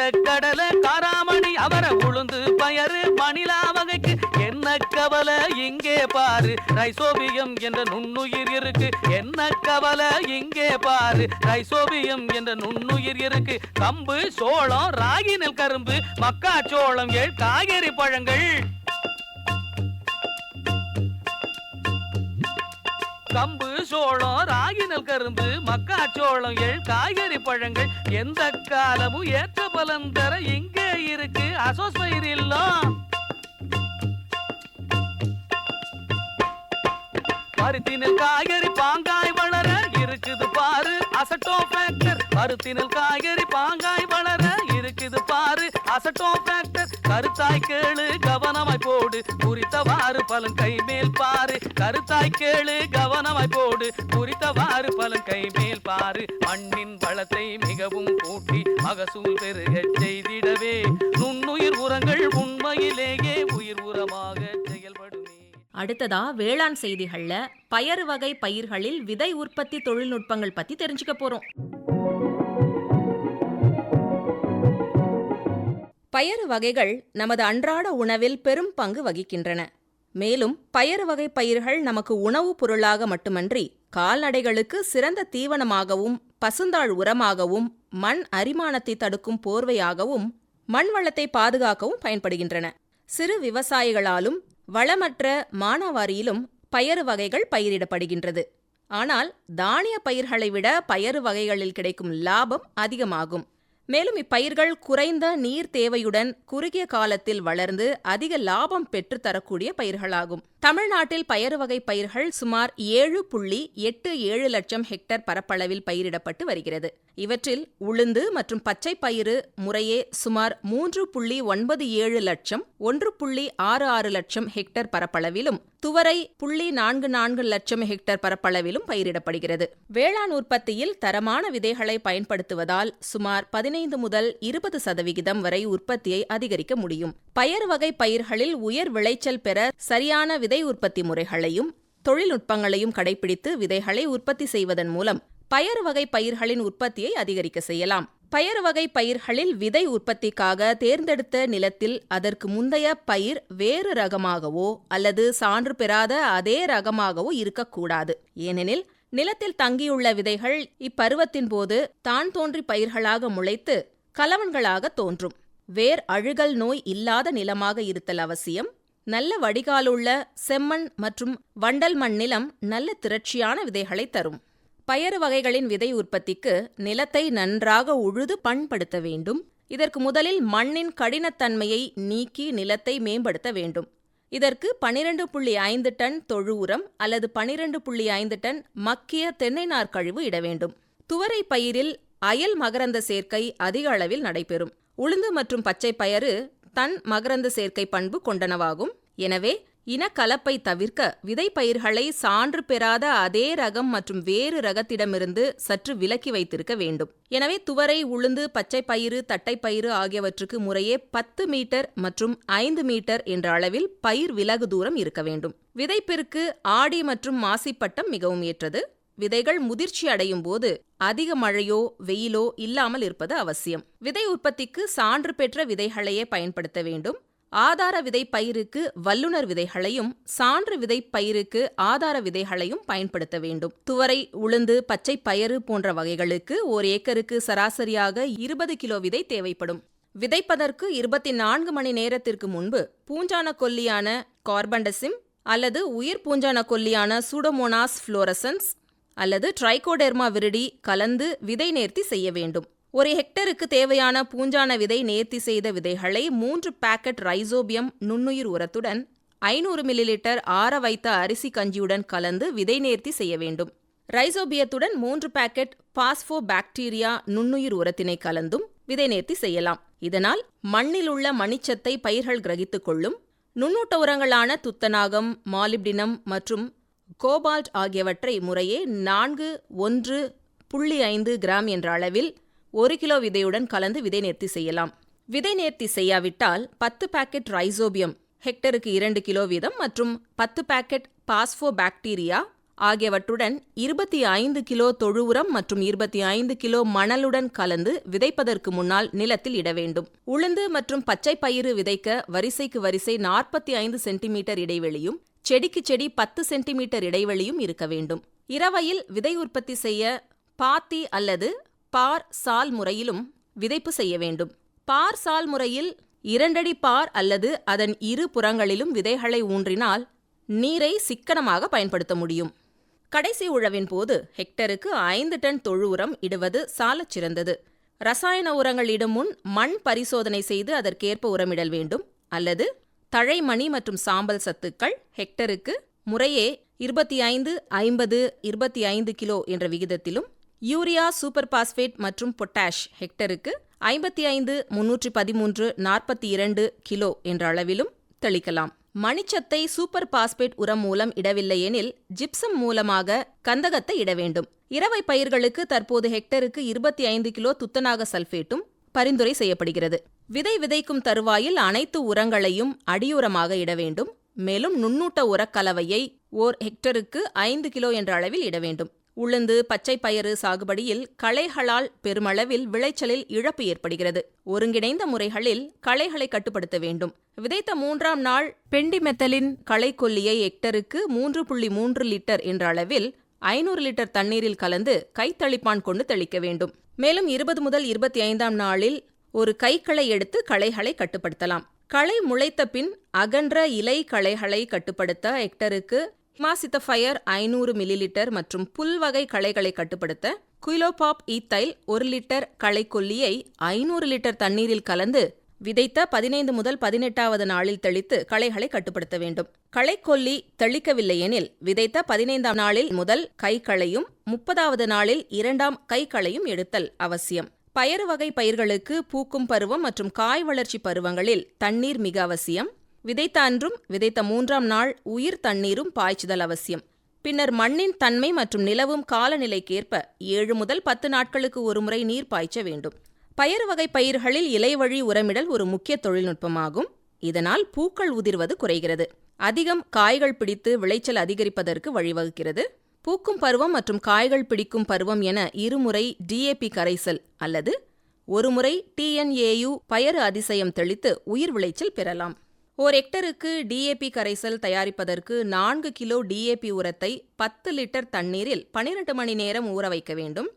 எந்த கடல காராமணி அவரை உளுந்து பயரு மணிலா வகைக்கு. என்ன கவலை? இங்கே பாரு. ரைசோபியம் என்ற நுண்ணுயிர் இருக்கு. என்ன கவலை? இங்கே பாரு. ரைசோபியம் என்ற நுண்ணுயிர் இருக்கு. கம்பு சோளம் ராகி நெல் கரும்பு மக்காச்சோளம் ஏழ் காய்கறி பழங்கள். கம்பு சோளம் ராகி நெல் கரும்பு மக்காச்சோளம் எள் காய்கறி பழங்கள். எந்த காலமும் ஏற்ற பலன் தர இங்கே இருக்கு. அசோஸ்பயிர் இல்லம். பருத்தினில் காய்கறி பாங்காய் வளர இருக்குது பாரு. அசட்டோ ஃபேக்டர் பருத்தினில் காய்கறி பாங்காய் வளர இருக்குது பாரு. அசட்டோ ஃபேக்டர் கருத்தாய் கேளு கவனமாய் போடு. குறித்தவாறு பலன் கை மேல் கருத்தாய் கேளு கவனமாய் போடு. குறித்தவாறு பலன் கை மேல் பாரு. மண்ணின் வளத்தை மிகவும் கூட்டி மகசூல் பெருக செய்திடவே நுண்ணுயிர் உரங்கள் உண்மையிலேயே உயிர் உரமாக செயல்படுமே. அடுத்ததா வேளாண் செய்திகள்ல பயறு வகை பயிர்களில் விதை உற்பத்தி தொழில்நுட்பங்கள் பத்தி தெரிஞ்சுக்க போறோம். பயறு வகைகள் நமது அன்றாட உணவில் பெரும் பங்கு வகிக்கின்றன. மேலும் பயறு வகை பயிர்கள் நமக்கு உணவுப் பொருளாக மட்டுமன்றி கால்நடைகளுக்கு சிறந்த தீவனமாகவும் பசுந்தாள் உரமாகவும் மண் அரிமானத்தை தடுக்கும் போர்வையாகவும் மண் வளத்தை பாதுகாக்கவும் பயன்படுகின்றன. சிறு விவசாயிகளாலும் வளமற்ற மானாவாரியிலும் பயறு வகைகள் பயிரிடப்படுகின்றது. ஆனால் தானிய பயிர்களை விட பயறு வகைகளில் கிடைக்கும் லாபம் அதிகமாகும். மேலும் இப்பயிர்கள் குறைந்த நீர் தேவையுடன் குறுகிய காலத்தில் வளர்ந்து அதிக லாபம் பெற்றுத் தரக்கூடிய பயிர்களாகும். தமிழ்நாட்டில் பயறு வகை பயிர்கள் சுமார் ஏழு புள்ளி எட்டு ஏழு லட்சம் ஹெக்டர் பரப்பளவில் பயிரிடப்பட்டு வருகிறது. இவற்றில் உளுந்து மற்றும் பச்சை பயிறு முறையே சுமார் மூன்று புள்ளி ஒன்பது ஏழு லட்சம் ஒன்று புள்ளி ஆறு ஆறு லட்சம் ஹெக்டர் பரப்பளவிலும் துவரை புள்ளி நான்கு நான்கு லட்சம் ஹெக்டர் பரப்பளவிலும் பயிரிடப்படுகிறது. வேளாண் உற்பத்தியில் தரமான விதைகளை பயன்படுத்துவதால் சுமார் பதினைந்து முதல் இருபது சதவிகிதம் வரை உற்பத்தியை அதிகரிக்க முடியும். பயறு வகை பயிர்களில் உயர் விளைச்சல் பெற சரியான விதை உற்பத்தி முறைகளையும் தொழில்நுட்பங்களையும் கடைபிடித்து விதைகளை உற்பத்தி செய்வதன் மூலம் பயறு வகை பயிர்களின் உற்பத்தியை அதிகரிக்க செய்யலாம். பயறு வகை பயிர்களில் விதை உற்பத்திக்காக தேர்ந்தெடுத்த நிலத்தில் அதற்கு முந்தைய பயிர் வேறு ரகமாகவோ அல்லது சான்று பெறாத அதே ரகமாகவோ இருக்கக்கூடாது. ஏனெனில் நிலத்தில் தங்கியுள்ள விதைகள் இப்பருவத்தின் போது தான் தோன்றி பயிர்களாக முளைத்து கலவன்களாக தோன்றும். வேர் அழுகல் நோய் இல்லாத நிலமாக இருத்தல் அவசியம். நல்ல வடிகாலுள்ள செம்மண் மற்றும் வண்டல் மண் நிலம் நல்ல திரட்சியான விதைகளை தரும். பயறு வகைகளின் விதை உற்பத்திக்கு நிலத்தை நன்றாக உழுது பண்படுத்த வேண்டும். இதற்கு முதலில் மண்ணின் கடினத்தன்மையை நீக்கி நிலத்தை மேம்படுத்த வேண்டும். இதற்கு பனிரெண்டு புள்ளி ஐந்து டன் தொழு உரம் அல்லது பனிரெண்டு புள்ளி ஐந்து டன் மக்கிய தென்னை நார் கழிவு இட வேண்டும். துவரை பயிரில் அயல் மகரந்த சேர்க்கை அதிக அளவில் நடைபெறும். உளுந்து மற்றும் பச்சை பயறு தன் மகரந்த சேர்க்கை பண்பு கொண்டனவாகும். எனவே இனக்கலப்பை தவிர்க்க விதைப்பயிர்களை சான்று பெறாத அதே ரகம் மற்றும் வேறு ரகத்திடமிருந்து சற்று விலக்கி வைத்திருக்க வேண்டும். எனவே துவரை உளுந்து பச்சை பயிறு தட்டைப்பயிறு ஆகியவற்றுக்கு முறையே பத்து மீட்டர் மற்றும் ஐந்து மீட்டர் என்ற அளவில் பயிர் விலகு தூரம் இருக்க வேண்டும். விதைப்பிற்கு ஆடி மற்றும் மாசிப்பட்டம் மிகவும் ஏற்றது. விதைகள் முதிர்ச்சி அடையும் போது அதிக மழையோ வெயிலோ இல்லாமல் இருப்பது அவசியம். விதை உற்பத்திக்கு சான்று பெற்ற விதைகளையே பயன்படுத்த வேண்டும். ஆதார விதை பயிருக்கு வல்லுநர் விதைகளையும் சான்று விதை பயிருக்கு ஆதார விதைகளையும் பயன்படுத்த வேண்டும். துவரை உளுந்து பச்சை பயறு போன்ற வகைகளுக்கு ஓர் ஏக்கருக்கு சராசரியாக இருபது கிலோ விதை தேவைப்படும். விதைப்பதற்கு இருபத்தி நான்கு மணி நேரத்திற்கு முன்பு பூஞ்சான கொல்லியான கார்பண்டசிம் அல்லது உயிர் பூஞ்சான கொல்லியான சூடோமோனாஸ் ஃப்ளோரசன்ஸ் அல்லது ட்ரைகோடெர்மா விரிடி கலந்து விதை நேர்த்தி செய்ய வேண்டும். ஒரு ஹெக்டருக்கு தேவையான பூஞ்சான விதை நேர்த்தி செய்த விதைகளை மூன்று பாக்கெட் ரைசோபியம் நுண்ணுயிர் உரத்துடன் ஐநூறு மில்லிலிட்டர் ஆற வைத்த அரிசி கஞ்சியுடன் கலந்து விதை நேர்த்தி செய்ய வேண்டும். ரைசோபியத்துடன் மூன்று பாக்கெட் பாஸ்போ பாக்டீரியா நுண்ணுயிர் உரத்தினை கலந்தும் விதை நேர்த்தி செய்யலாம். இதனால் மண்ணில் உள்ள மணிச்சத்தை பயிர்கள் கிரகித்துக் கொள்ளும். நுண்ணூட்ட உரங்களான துத்தநாகம் மாலிப்டினம் மற்றும் கோபால்ட் ஆகியவற்றை முறையே நான்கு ஒன்று புள்ளி ஐந்து கிராம் என்ற அளவில் ஒரு கிலோ விதையுடன் கலந்து விதை நேர்த்தி செய்யலாம். விதை நேர்த்தி செய்யாவிட்டால் பத்து பாக்கெட் ரைசோபியம் ஹெக்டருக்கு இரண்டு கிலோ வீதம் மற்றும் பத்து பாக்கெட் பாஸ்போ பாக்டீரியா ஆகியவற்றுடன் இருபத்தி ஐந்து கிலோ தொழு உரம் மற்றும் இருபத்தி ஐந்து கிலோ மணலுடன் கலந்து விதைப்பதற்கு முன்னால் நிலத்தில் இட வேண்டும். உளுந்து மற்றும் பச்சை பயிறு விதைக்க வரிசைக்கு வரிசை நாற்பத்தி ஐந்து சென்டிமீட்டர் இடைவெளியும் செடிக்கு செடி பத்து சென்டிமீட்டர் இடைவெளியும் இருக்க வேண்டும். இரவையில் விதை உற்பத்தி செய்ய பாத்தி அல்லது பார் சால் முறையிலும் விதைப்பு செய்ய வேண்டும். பார் சால் முறையில் இரண்டடி பார் அல்லது அதன் இரு புறங்களிலும் விதைகளை ஊன்றினால் நீரை சிக்கனமாக பயன்படுத்த முடியும். கடைசி உழவின் போது ஹெக்டருக்கு ஐந்து டன் தொழு உரம் இடுவது சாலச் சிறந்தது. ரசாயன உரங்கள் இடும் முன் மண் பரிசோதனை செய்து அதற்கேற்ப உரமிடல் வேண்டும் அல்லது தழைமணி மற்றும் சாம்பல் சத்துக்கள் ஹெக்டருக்கு முறையே இருபத்தி ஐந்து ஐம்பது இருபத்தி ஐந்து கிலோ என்ற விகிதத்திலும் யூரியா சூப்பர் பாஸ்பேட் மற்றும் பொட்டாஷ் ஹெக்டருக்கு ஐம்பத்தி ஐந்து முன்னூற்றி பதிமூன்று நாற்பத்தி இரண்டு கிலோ என்ற அளவிலும் தெளிக்கலாம். மணிச்சத்தை சூப்பர் பாஸ்பேட் உரம் மூலம் இடவில்லையெனில் ஜிப்சம் மூலமாக கந்தகத்தை இட வேண்டும். இரவை பயிர்களுக்கு தற்போது ஹெக்டருக்கு இருபத்தி ஐந்து கிலோ துத்தநாக சல்பேட்டும் பரிந்துரை செய்யப்படுகிறது. விதை விதைக்கும் தருவாயில் அனைத்து உரங்களையும் அடியுரமாக இட வேண்டும். மேலும் நுண்ணூட்ட உரக்கலவையை ஓர் ஹெக்டருக்கு ஐந்து கிலோ என்ற அளவில் இட வேண்டும். உளுந்து பச்சை பயறு சாகுபடியில் களைகளால் பெருமளவில் விளைச்சலில் இழப்பு ஏற்படுகிறது. ஒருங்கிணைந்த முறைகளில் களைகளை கட்டுப்படுத்த வேண்டும். விதைத்த மூன்றாம் நாள் பெண்டிமெத்தலின் களைக்கொல்லியை ஹெக்டருக்கு மூன்று புள்ளி மூன்று லிட்டர் என்ற அளவில் ஐநூறு லிட்டர் தண்ணீரில் கலந்து கைத்தளிப்பான் கொண்டு தெளிக்க வேண்டும். மேலும் இருபது முதல் இருபத்தி ஐந்தாம் நாளில் ஒரு கைக்களை எடுத்து களைகளை கட்டுப்படுத்தலாம். களை முளைத்த பின் அகன்ற இலை களைகளை கட்டுப்படுத்த ஹெக்டருக்கு ஹிமாசித்தஃபயர் ஐநூறு மில்லிலிட்டர் மற்றும் புல்வகை களைகளை கட்டுப்படுத்த குயிலோபாப் ஈத்தைல் ஒரு லிட்டர் களைக்கொல்லியை ஐநூறு லிட்டர் தண்ணீரில் கலந்து விதைத்த பதினைந்து முதல் பதினெட்டாவது நாளில் தெளித்து களைகளை கட்டுப்படுத்த வேண்டும். களைக்கொல்லி தெளிக்கவில்லையெனில் விதைத்த பதினைந்தாம் நாளில் முதல் கைக்களையும் முப்பதாவது நாளில் இரண்டாம் கைக்களையும் எடுத்தல் அவசியம். பயறு வகை பயிர்களுக்கு பூக்கும் பருவம் மற்றும் காய் வளர்ச்சி பருவங்களில் தண்ணீர் மிக அவசியம். விதைத்த அன்றும் விதைத்த மூன்றாம் நாள் உயிர் தண்ணீரும் பாய்ச்சுதல் அவசியம். பின்னர் மண்ணின் தன்மை மற்றும் நிலவும் காலநிலைக்கேற்ப ஏழு முதல் பத்து நாட்களுக்கு ஒருமுறை நீர் பாய்ச்ச வேண்டும். பயறு வகை பயிர்களில் இலைவழி உரமிடல் ஒரு முக்கிய தொழில்நுட்பமாகும். இதனால் பூக்கள் உதிர்வது குறைகிறது. அதிகம் காய்கள் பிடித்து விளைச்சல் அதிகரிப்பதற்கு வழிவகுக்கிறது. பூக்கும் பருவம் மற்றும் காய்கள் பிடிக்கும் பருவம் என இருமுறை டிஏபி கரைசல் அல்லது ஒருமுறை டிஎன்ஏயு பயறு அதிசயம் தெளித்து உயிர் விளைச்சல் பெறலாம். ஓர் ஹெக்டருக்கு டிஏபி கரைசல் தயாரிப்பதற்கு நான்கு கிலோ டிஏபி உரத்தை பத்து லிட்டர் தண்ணீரில் பனிரெண்டு மணி நேரம் ஊற வைக்க வேண்டும்.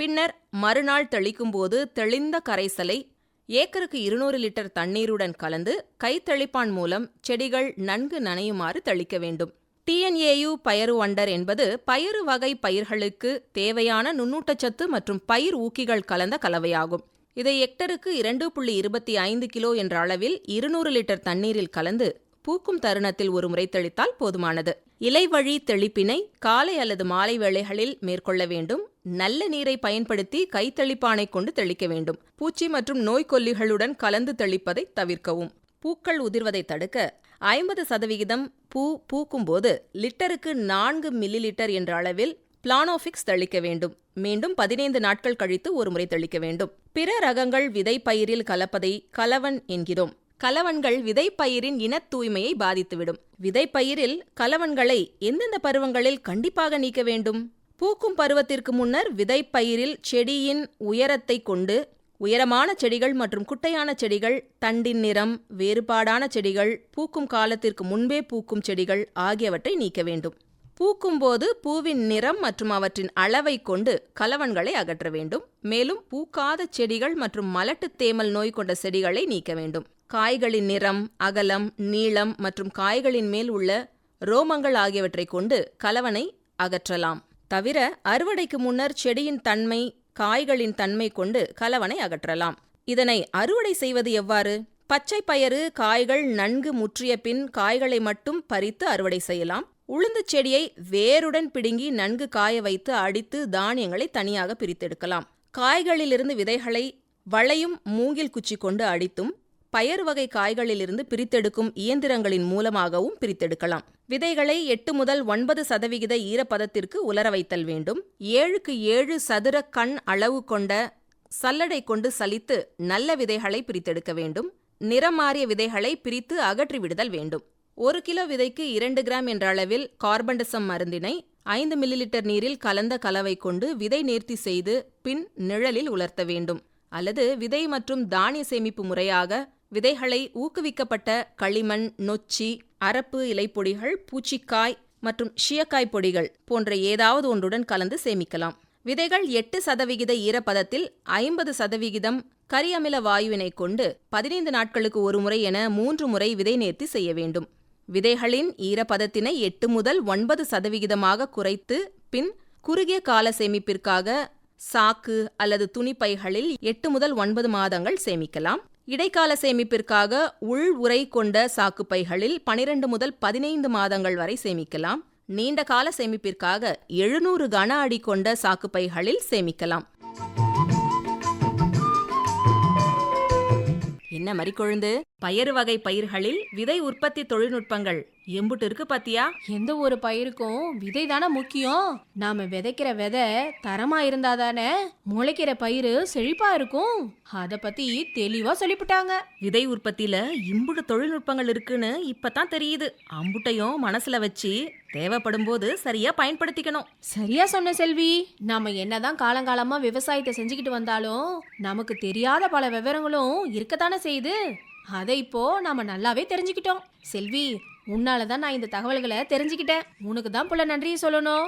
பின்னர் மறுநாள் தெளிக்கும்போது தெளிந்த கரைசலை ஏக்கருக்கு இருநூறு லிட்டர் தண்ணீருடன் கலந்து கைத்தெளிப்பான் மூலம் செடிகள் நன்கு நனையுமாறு தெளிக்க வேண்டும். டிஎன்ஏயு பயறு வண்டர் என்பது பயறு வகை பயிர்களுக்கு தேவையான நுண்ணூட்டச்சத்து மற்றும் பயிர் ஊக்கிகள் கலந்த கலவையாகும். இதை ஹெக்டருக்கு இரண்டு புள்ளி இருபத்தி ஐந்து கிலோ என்ற அளவில் இருநூறு லிட்டர் தண்ணீரில் கலந்து பூக்கும் தருணத்தில் ஒரு முறை தெளித்தால் போதுமானது. இலைவழி தெளிப்பினை காலை அல்லது மாலை வேளைகளில் மேற்கொள்ள வேண்டும். நல்ல நீரை பயன்படுத்தி கைத்தெளிப்பானை கொண்டு தெளிக்க வேண்டும். பூச்சி மற்றும் நோய்க்கொல்லிகளுடன் கலந்து தெளிப்பதை தவிர்க்கவும். பூக்கள் உதிர்வதை தடுக்க ஐம்பது சதவிகிதம் பூ பூக்கும்போது லிட்டருக்கு நான்கு மில்லி லிட்டர் என்ற அளவில் பிளானோஃபிக்ஸ் தெளிக்க வேண்டும். மீண்டும் பதினைந்து நாட்கள் கழித்து ஒருமுறை தெளிக்க வேண்டும். பிற ரகங்கள் விதை பயிரில் கலப்பதை கலவன் என்கிறோம். கலவன்கள் விதைப்பயிரின் இனத் தூய்மையை பாதித்துவிடும். விதைப்பயிரில் கலவன்களை எந்தெந்த பருவங்களில் கண்டிப்பாக நீக்க வேண்டும்? பூக்கும் பருவத்திற்கு முன்னர் விதைப்பயிரில் செடியின் உயரத்தை கொண்டு உயரமான செடிகள் மற்றும் குட்டையான செடிகள் தண்டின் நிறம் வேறுபாடான செடிகள் பூக்கும் காலத்திற்கு முன்பே பூக்கும் செடிகள் ஆகியவற்றை நீக்க வேண்டும். பூக்கும்போது பூவின் நிறம் மற்றும் அவற்றின் அளவை கொண்டு கலவன்களை அகற்ற வேண்டும். மேலும் பூக்காத செடிகள் மற்றும் மலட்டுத் தேமல் நோய் கொண்ட செடிகளை நீக்க வேண்டும். காய்களின் நிறம் அகலம் நீளம் மற்றும் காய்களின் மேல் உள்ள ரோமங்கள் ஆகியவற்றை கொண்டு கலவனை அகற்றலாம். தவிர அறுவடைக்கு முன்னர் செடியின் தன்மை காய்களின் தன்மை கொண்டு கலவனை அகற்றலாம். இதனை அறுவடை செய்வது எவ்வாறு? பச்சை பயறு காய்கள் நன்கு முற்றிய பின் காய்களை மட்டும் பறித்து அறுவடை செய்யலாம். உளுந்து செடியை வேருடன் பிடுங்கி நன்கு காய வைத்து அடித்து தானியங்களை தனியாக பிரித்தெடுக்கலாம். காய்களிலிருந்து விதைகளை வளையும் மூங்கில் குச்சி கொண்டு அடித்தும் பயறு வகை காய்களிலிருந்து பிரித்தெடுக்கும் இயந்திரங்களின் மூலமாகவும் பிரித்தெடுக்கலாம். விதைகளை எட்டு முதல் ஒன்பது சதவிகித ஈரப்பதத்திற்கு உலர வைத்தல் வேண்டும். ஏழுக்கு ஏழு சதுர கண் அளவு கொண்ட சல்லடை கொண்டு சலித்து நல்ல விதைகளை பிரித்தெடுக்க வேண்டும். நிறம் மாறிய விதைகளை பிரித்து அகற்றிவிடுதல் வேண்டும். ஒரு கிலோ விதைக்கு இரண்டு கிராம் என்ற அளவில் கார்பன்டசம் மருந்தினை ஐந்து மில்லிலிட்டர் நீரில் கலந்த கலவை கொண்டு விதை நேர்த்தி செய்து பின் நிழலில் உலர்த்த வேண்டும். அல்லது விதை மற்றும் தானிய சேமிப்பு முறையாக விதைகளை ஊக்குவிக்கப்பட்ட களிமண் நொச்சி அரப்பு இலைப்பொடிகள் பூச்சிக்காய் மற்றும் ஷியக்காய் பொடிகள் போன்ற ஏதாவது ஒன்றுடன் கலந்து சேமிக்கலாம். விதைகள் எட்டு சதவிகித ஈரப்பதத்தில் ஐம்பது சதவிகிதம் கரியமில வாயுவினை கொண்டு பதினைந்து நாட்களுக்கு ஒரு முறை என மூன்று முறை விதை நேர்த்தி செய்ய வேண்டும். விதைகளின் ஈரப்பதத்தினை எட்டு முதல் ஒன்பது சதவிகிதமாக குறைத்து பின் குறுகிய கால சேமிப்பிற்காக சாக்கு அல்லது துணிப்பைகளில் எட்டு முதல் ஒன்பது மாதங்கள் சேமிக்கலாம். இடைக்கால சேமிப்பிற்காக உள் உரை கொண்ட சாக்குப்பைகளில் பனிரெண்டு முதல் பதினைந்து மாதங்கள் வரை சேமிக்கலாம். நீண்ட கால சேமிப்பிற்காக எழுநூறு கன அடி கொண்ட சாக்குப்பைகளில் சேமிக்கலாம். என்ன மறிக்கொழுந்து? பயறு வகை பயிர்களில் விதை உற்பத்தி தொழில்நுட்பங்கள் எம்புட்டு இருக்கு பாத்தியா? எந்த ஒரு பயிருக்கும் விதை தானே முக்கியம். நாம விதைக்கிற விதை தரமா இருந்தாதானே முளைக்கிற பயிர் செழிப்பா இருக்கும். அத பத்தி தெளிவா சொல்லிவிட்டாங்க விதை உற்பத்தியில இம்புட்டு தொழில்நுட்பங்கள் இருக்குன்னு இப்பதான் தெரியுது. அம்புட்டையும் மனசுல வச்சு தேவைப்படும் போது சரியா பயன்படுத்திக்கணும். சரியா சொன்ன செல்வி. நாம என்னதான் காலங்காலமா விவசாயத்தை செஞ்சுக்கிட்டு வந்தாலும் நமக்கு தெரியாத பல விவரங்களும் இருக்கத்தானே செய்யுது. அதை இப்போ நாம நல்லாவே தெரிஞ்சுக்கிட்டோம். செல்வி உன்னால தான் நான் இந்த தகவல்களை தெரிஞ்சுக்கிட்டேன். உனக்கு தான் புள்ள நன்றியை சொல்லணும்.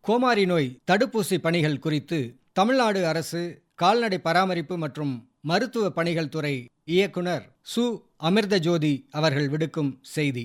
கோமாரி நோய் தடுப்பூசி பணிகள் குறித்து தமிழ்நாடு அரசு கால்நடை பராமரிப்பு மற்றும் மருத்துவ பணிகள் துறை இயக்குனர் சு. அமிர்தஜோதி அவர்கள் விடுக்கும் செய்தி.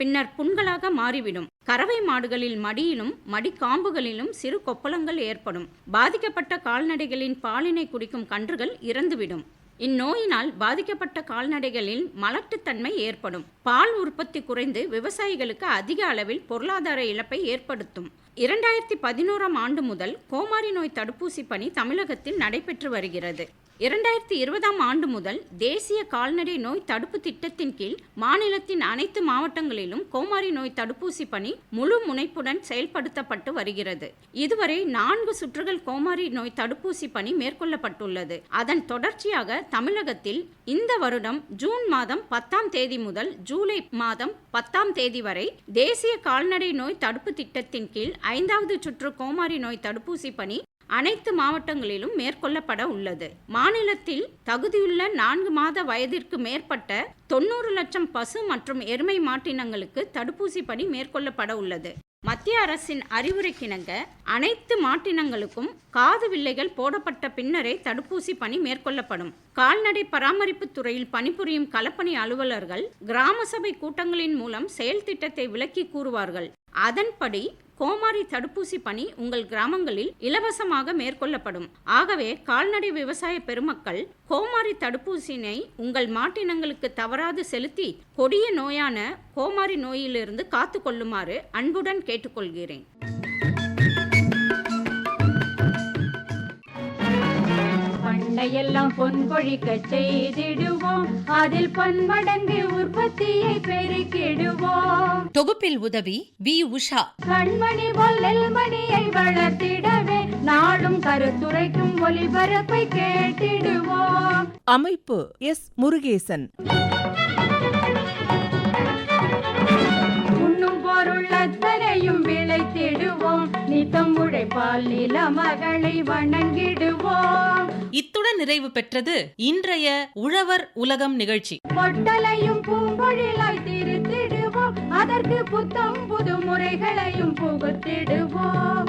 பின்னர் புண்களாக மாறிவிடும். கறவை மாடுகளில் மடியிலும் மடிக்காம்புகளிலும் சிறு கொப்பளங்கள் ஏற்படும். பாதிக்கப்பட்ட கால்நடைகளின் பாலினை குடிக்கும் கன்றுகள் இறந்துவிடும். இந்நோயினால் பாதிக்கப்பட்ட கால்நடைகளில் மலட்டுத்தன்மை ஏற்படும். பால் உற்பத்தி குறைந்து விவசாயிகளுக்கு அதிக அளவில் பொருளாதார இழப்பை ஏற்படுத்தும். இரண்டாயிரத்தி பதினோராம் ஆண்டு முதல் கோமாரி நோய் தடுப்பூசி பணி தமிழகத்தில் நடைபெற்று வருகிறது. இரண்டாயிரத்தி இருபதாம் ஆண்டு முதல் தேசிய கால்நடை நோய் தடுப்பு திட்டத்தின் கீழ் மாநிலத்தின் அனைத்து மாவட்டங்களிலும் கோமாரி நோய் தடுப்பூசி பணி முழு முனைப்புடன் செயல்படுத்தப்பட்டு வருகிறது. இதுவரை நான்கு சுற்றுகள் கோமாரி நோய் தடுப்பூசி பணி மேற்கொள்ளப்பட்டுள்ளது. அதன் தொடர்ச்சியாக தமிழகத்தில் இந்த வருடம் ஜூன் மாதம் பத்தாம் தேதி முதல் ஜூலை மாதம் பத்தாம் தேதி வரை தேசிய கால்நடை நோய் தடுப்பு திட்டத்தின் கீழ் ஐந்தாவது சுற்று கோமாரி நோய் தடுப்பூசி பணி அனைத்து மாவட்டங்களிலும் மேற்கொள்ளப்பட உள்ளது. மாநிலத்தில் தகுதியுள்ள நான்கு மாத வயதிற்கு மேற்பட்ட தொண்ணூறு லட்சம் பசு மற்றும் எருமை மாட்டினங்களுக்கு தடுப்பூசி பணி மேற்கொள்ளப்பட உள்ளது. மத்திய அரசின் அறிவுரைக்கிணங்க அனைத்து மாட்டினங்களுக்கும் காது வில்லைகள் போடப்பட்ட பின்னரே தடுப்பூசி பணி மேற்கொள்ளப்படும். கால்நடை பராமரிப்பு துறையில் பணிபுரியும் களப்பணி அலுவலர்கள் கிராம சபை கூட்டங்களின் மூலம் செயல் திட்டத்தை விளக்கி கூறுவார்கள். அதன்படி கோமாரி தடுப்பூசி பணி உங்கள் கிராமங்களில் இலவசமாக மேற்கொள்ளப்படும். ஆகவே கால்நடை விவசாய பெருமக்கள் கோமாரி தடுப்பூசியினை உங்கள் மாட்டினங்களுக்கு தவறாது செலுத்தி கொடிய நோயான கோமாரி நோயிலிருந்து காத்து கொள்ளுமாறு அன்புடன் கேட்டுக்கொள்கிறேன். பண்டையெல்லாம் பொன் கொழிக்க செய்திடுவோம். அதில் பன்மடங்கு உற்பத்தியை பெருக்கிடுவோம். தொகுப்பில் உதவி வி. உஷா. கண்மணி போல் நெல்மணியை வளர்த்திடவே நாடும் கருத்துரைக்கும் ஒளிபரப்பை கேட்டிடுவோம். அமைப்பு எஸ். முருகேசன். நித்தம் உழைப்பால் நில மகளை வணங்கிடுவோம். இத்துடன் நிறைவு பெற்றது இன்றைய உழவர் உலகம் நிகழ்ச்சி. பொட்டலையும் பூம்பொழிலாய் திருத்திடுவோம். அதற்கு புத்தம் புது முறைகளையும் புகுத்திடுவோம்.